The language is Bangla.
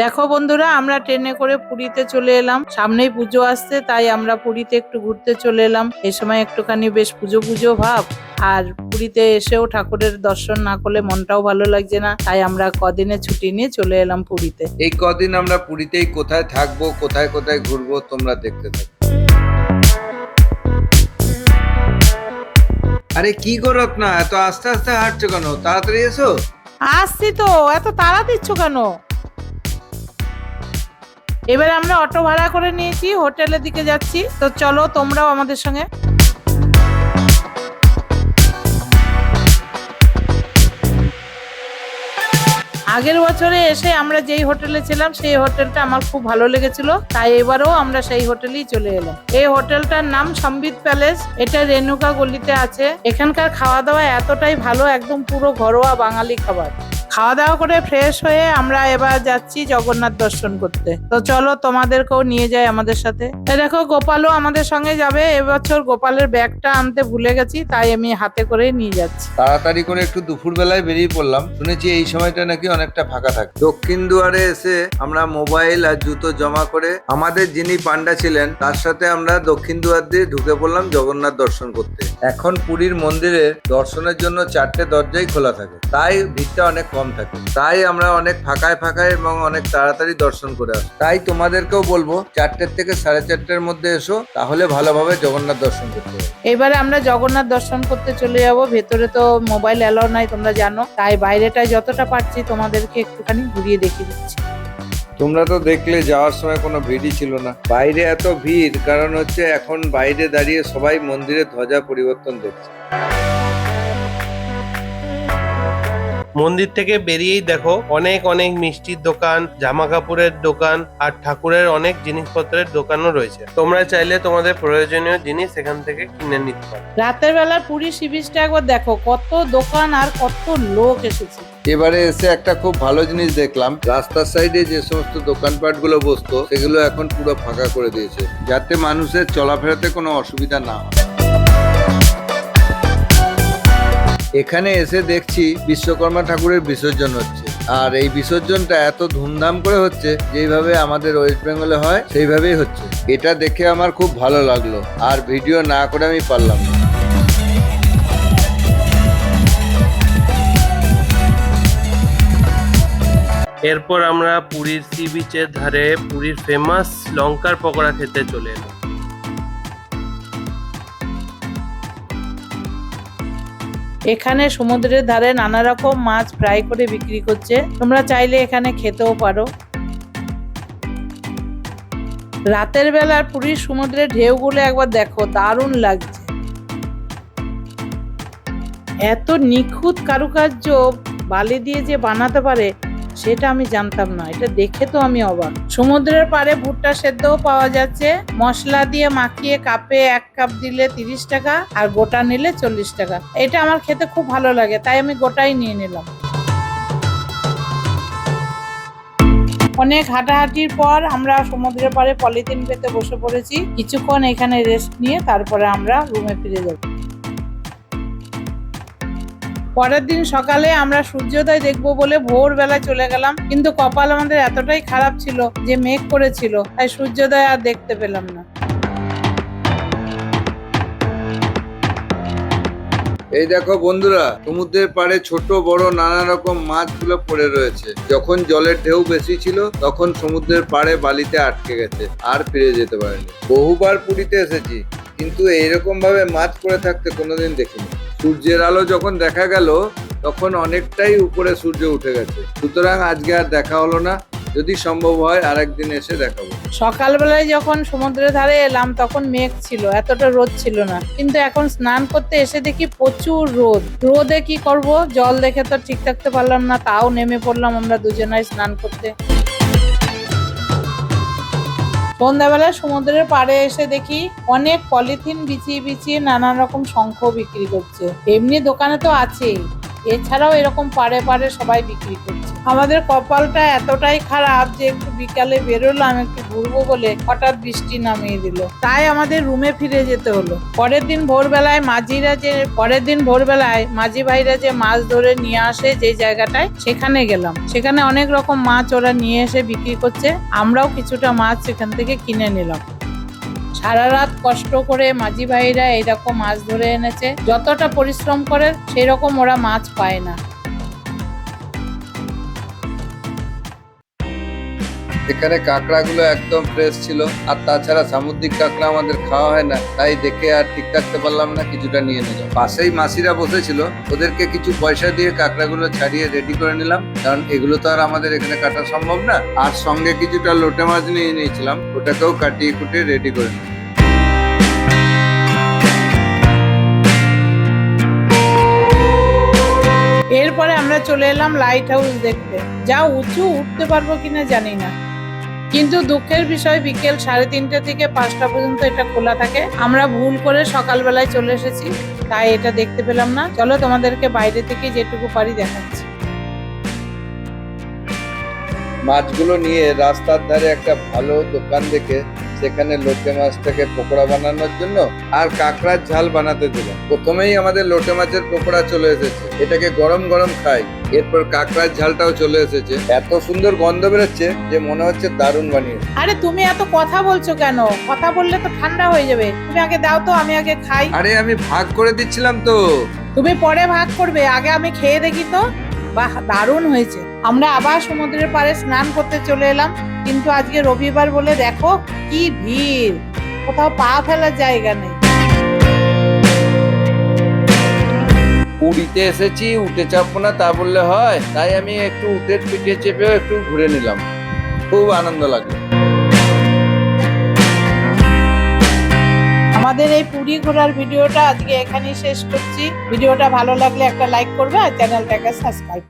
দেখো বন্ধুরা আমরা ট্রেনে করে পুরীতে চলে এলাম। সামনেই পুজো আসছে তাই আমরা পুরীতে একটু ঘুরতে চলে এলাম। এই সময় একটুখানি বেশ পুজো পুজো ভাব আর পুরীতে এসেও ঠাকুরের দর্শন না করলে মনটাও ভালো লাগছে না। তাই আমরা কদিনে ছুটি নিয়ে চলে এলাম পুরীতে। এই কদিন আমরা পুরীতেই কোথায় থাকব কোথায় কোথায় ঘুরবো তোমরা দেখতে থাকো। আরে কি করো না এত আস্তে আস্তে হাঁটছো কেন? তাড়াতাড়ি এসো। আসছি তো এত তাড়া দিচ্ছ কেন? এবার আমরা অটো ভাড়া করে নিয়েছি, হোটেলের দিকে যাচ্ছি। তো চলো তোমরাও আমাদের সঙ্গে। আগের বছরে এসে আমরা যেই হোটেলে ছিলাম, সেই হোটেলটা আমার খুব ভালো লেগেছিল। তাই এবারেও আমরা সেই হোটেলেই চলে এলাম। এই হোটেলটার নাম সম্বিত প্যালেস, এটা রেনুকা গলিতে আছে। এখানকার খাওয়া দাওয়া এতটাই ভালো, একদম পুরো ঘরোয়া বাঙালি খাবার। খাওয়া দাওয়া করে ফ্রেশ হয়ে আমরা এবার যাচ্ছি জগন্নাথ দর্শন করতে। তো চলো তোমাদেরকেও নিয়ে যাই আমাদের সাথে। দেখো, গোপালও আমাদের সঙ্গে যাবে। এবছর গোপালের ব্যাগটা আনতে ভুলে গেছি, তাই আমি হাতে করেই নিয়ে যাচ্ছি। তাড়াতাড়ি করে একটু দুপুর বেলায় বেরিয়ে পড়লাম। শুনেছি এই সময়টা নাকি অনেকটা ফাঁকা থাকে। দক্ষিণ দুয়ারে এসে আমরা মোবাইল আর জুতো জমা করে আমাদের যিনি পান্ডা ছিলেন, তার সাথে আমরা দক্ষিণ দুয়ার দিয়ে ঢুকে পড়লাম জগন্নাথ দর্শন করতে। এখন পুরীর মন্দিরে দর্শনের জন্য চারটে দরজাই খোলা থাকে। তাই ভিড়টা অনেক কম থাকে। তাই আমরা অনেক ফাঁকায় ফাঁকায় এবং অনেক তাড়াতাড়ি দর্শন করে আসি। তাই তোমাদেরকেও বলব চারটের থেকে সাড়ে চারটের মধ্যে এসো তাহলে ভালোভাবে জগন্নাথ দর্শন করতে হবে এবারে আমরা জগন্নাথ দর্শন করতে চলে যাব। ভেতরে তো মোবাইল অ্যালাউ নাই তোমরা জানো। তাই বাইরেটায় যতটা পারছি তোমাদেরকে একটুখানি ঘুরিয়ে দেখিয়ে দিচ্ছি। তোমরা তো দেখলে যাওয়ার সময় কোনো ভিড়ই ছিল না। বাইরে এত ভিড় কারণ হচ্ছে এখন বাইরে দাঁড়িয়ে সবাই মন্দিরের ধ্বজা পরিবর্তন দেখছে। মন্দির থেকে বেরিয়েই দেখো অনেক অনেক মিষ্টির দোকান জামা কাপড়ের দোকান আর ঠাকুরের অনেক জিনিসপত্রের দোকানও রয়েছে। তোমরা চাইলে তোমাদের প্রয়োজনীয় জিনিস এখান থেকে কিনে নিতে পারো। রাতের বেলা পুরী সি বিচটা একবার দেখো কত দোকান আর কত লোক এসেছে। এবারে এসে একটা খুব ভালো জিনিস দেখলাম। রাস্তার সাইডে যে সমস্ত দোকানপাটগুলো বসতো সেগুলো এখন পুরো ফাঁকা করে দিয়েছে যাতে মানুষের চলাফেরাতে কোনো অসুবিধা না হয়। এখানে এসে দেখছি বিশ্বকর্মা ঠাকুরের বিসর্জন হচ্ছে। আর এই বিসর্জনটা এত ধুমধাম করে হচ্ছে, যেইভাবে আমাদের ওয়েস্ট বেঙ্গলে হয়, সেইভাবেই হচ্ছে। এটা দেখে আমার খুব ভালো লাগল। আর ভিডিও না করে আমি পারলাম না। এরপর আমরা পুরীর সি বিচের ধারে, পুরীর ফেমাস লঙ্কার পকোড়া খেতে চলে এলাম। এখানে সমুদ্রের ধারে নানা রকম মাছ ফ্রাই করে বিক্রি করছে। তোমরা চাইলে এখানে খেতেও পারো। রাতের বেলার পুরীর সমুদ্রের ঢেউগুলো একবার দেখো, দারুণ লাগছে। এত নিখুঁত কারুকার্য বালি দিয়ে যে বানাতে পারে সেটা আমি জানতাম না, এটা দেখে তো আমি অবাক। সমুদ্রের পাড়ে ভুট্টা সেদ্ধও পাওয়া যাচ্ছে, মশলা দিয়ে মাখিয়ে কাপে এক কাপ দিলে তিরিশ টাকা আর গোটা নিলে চল্লিশ টাকা। এটা আমার খেতে খুব ভালো লাগে, তাই আমি গোটাই নিয়ে নিলাম। অনেক হাঁটাহাঁটির পর আমরা সমুদ্রের পাড়ে পলিথিন পেতে বসে পড়েছি। কিছুক্ষণ এখানে রেস্ট নিয়ে তারপরে আমরা রুমে ফিরে যাব। পরের দিন সকালে আমরা সূর্যোদয় দেখব বলে ভোরবেলা চলে গেলাম। কিন্তু কপাল আমাদের এতটাই খারাপ ছিল যে মেঘ করেছিল, তাই সূর্যোদয় আর দেখতে পেলাম না। এই দেখো বন্ধুরা, সমুদ্রের পাড়ে ছোট, বড় নানা রকম মাছগুলো পড়ে রয়েছে। যখন জলের ঢেউ বেশি ছিল, তখন সমুদ্রের পাড়ে বালিতে আটকে গেছে, আর ফিরে যেতে পারেনি। বহুবার পুরীতে এসেছি, কিন্তু এইরকম ভাবে মাছ পড়ে থাকতে কোনোদিন দেখিনি। সূর্যের আলো যখন দেখা গেল, তখন অনেকটাই উপরে সূর্য উঠে গেছে। সুতরাং আজকে আর দেখা হলো না। যদি সম্ভব হয়, আরেকদিন এসে দেখাবো। সকালবেলায় যখন সমুদ্রের ধারে এলাম, তখন মেঘ ছিল, এতটা রোদ ছিল না। কিন্তু এখন স্নান করতে এসে দেখি প্রচুর রোদ। রোদে কি করব? জল দেখে তো ঠিক থাকতে পারলাম না, তাও নেমে পড়লাম আমরা দুজনাই স্নান করতে। সন্ধ্যাবেলা সমুদ্রের পাড়ে এসে দেখি অনেক পলিথিন বিছিয়ে বিছিয়ে নানান রকম শঙ্খ বিক্রি করছে। এমনি দোকানে তো আছেই। এছাড়াও এরকম পাড়ে পাড়ে সবাই বিক্রি করছে। আমাদের কপালটা এতটাই খারাপ যে একটু বিকালে বেরোলাম একটু ঘুরবো বলে হঠাৎ বৃষ্টি নামিয়ে দিল। তাই আমাদের রুমে ফিরে যেতে হলো। পরের দিন ভোরবেলায় মাঝিরা যে, পরের দিন ভোরবেলায় মাঝি ভাইরা যে মাছ ধরে নিয়ে আসে যে জায়গাটায়, সেখানে গেলাম। সেখানে অনেক রকম মাছ ওরা নিয়ে এসে বিক্রি করছে। আমরাও কিছুটা মাছ সেখান থেকে কিনে নিলাম। সারা রাত কষ্ট করে মাঝি ভাইরা এইরকম মাছ ধরে এনেছে। যতটা পরিশ্রম করে সেই রকম ওরা মাছ পায় না। এখানে কাঁকড়াগুলো একদম ফ্রেশ ছিল। আর তাছাড়া সামুদ্রিক কাঁকড়া আমাদের খাওয়া হয় না, তাই দেখে আর ঠিক থাকতে পারলাম না, কিছুটা নিয়ে নিলাম। পাশেই মাসিরা বসেছিল, ওদেরকে কিছু পয়সা দিয়ে কাঁকড়াগুলো ছাড়িয়ে রেডি করে নিলাম, কারণ এগুলো তো আর আমাদের এখানে কাটা সম্ভব না। আর সঙ্গে কিছুটা লোটে মাছ নিয়ে নিয়েছিলাম, ওটাকেও কাটিয়ে কুটিয়ে রেডি করে নিলাম। এরপরে আমরা চলে এলাম লাইট হাউস দেখতে। যা উঁচু, উঠতে পারব কিনা জানি না। কিন্তু দুঃখের বিষয়, বিকেল সাড়ে তিনটে থেকে পাঁচটা পর্যন্ত এটা খোলা থাকে। আমরা ভুল করে সকালবেলায় চলে এসেছি, তাই এটা দেখতে পেলাম না। চলো তোমাদেরকে বাইরে থেকে যেটুকু পারি দেখাচ্ছি। মাছগুলো নিয়ে রাস্তার ধারে একটা ভালো দোকান দেখে সেখানে লোটে মাছটাকে পকোড়া বানানোর জন্য আর কাঁকড়ার ঝাল বানাতে দিলাম। প্রথমেই আমাদের লোটে মাছের পকোড়া চলে এসেছে। এটাকে গরম গরম খাই। এরপর কাঁকড়ার ঝালটাও চলে এসেছে। এত সুন্দর গন্ধ বেরোচ্ছে যে মনে হচ্ছে দারুণ বানিয়েছে। আরে তুমি এত কথা বলছো কেন? কথা বললে তো ঠান্ডা হয়ে যাবে। তুমি আগে দাও তো আমি আগে খাই। আরে আমি ভাগ করে দিচ্ছিলাম তো। তুমি পরে ভাগ করবে আগে আমি খেয়ে দেখি তো। বাহ দারুণ হয়েছে। আমরা আবার সমুদ্রের পাড়ে স্নান করতে চলে এলাম। কিন্তু আজকে রবিবার বলে দেখো কি ভিড়? কোথাও পা ফেলার জায়গা নেই। পুরীতে এসেছি উঠে চাপবো না তা বললে হয়। তাই আমি একটু উঠের পিঠে চেপেও একটু ঘুরে নিলাম। খুব আনন্দ লাগল। আমাদের এই পুরী ঘোরার ভিডিওটা আজকে এখানেই শেষ করছি। ভিডিওটা ভালো লাগলে একটা লাইক করবে আর চ্যানেলটাকে সাবস্ক্রাইব